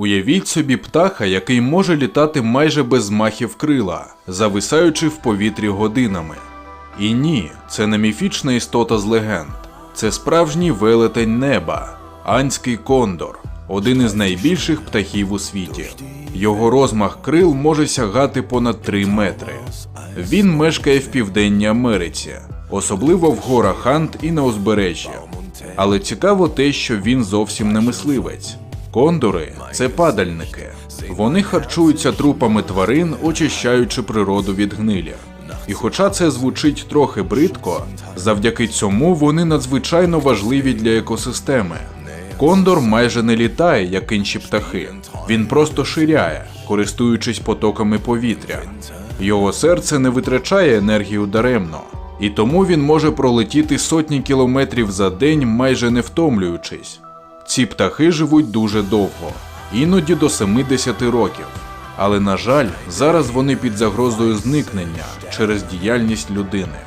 Уявіть собі птаха, який може літати майже без махів крила, зависаючи в повітрі годинами. І ні, це не міфічна істота з легенд. Це справжній велетень неба, анський кондор, один із найбільших птахів у світі. Його розмах крил може сягати понад 3 метри. Він мешкає в Південній Америці, особливо в горах Анд і на узбережжі. Але цікаво те, що він зовсім не мисливець. Кондори це падальники. Вони харчуються трупами тварин, очищаючи природу від гнилі. І хоча це звучить трохи бридко, завдяки цьому вони надзвичайно важливі для екосистеми. Кондор майже не літає, як інші птахи. Він просто ширяє, користуючись потоками повітря. Його серце не витрачає енергію даремно, і тому він може пролетіти сотні кілометрів за день, майже не втомлюючись. Ці птахи живуть дуже довго, іноді до 70 років. Але, на жаль, зараз вони під загрозою зникнення через діяльність людини.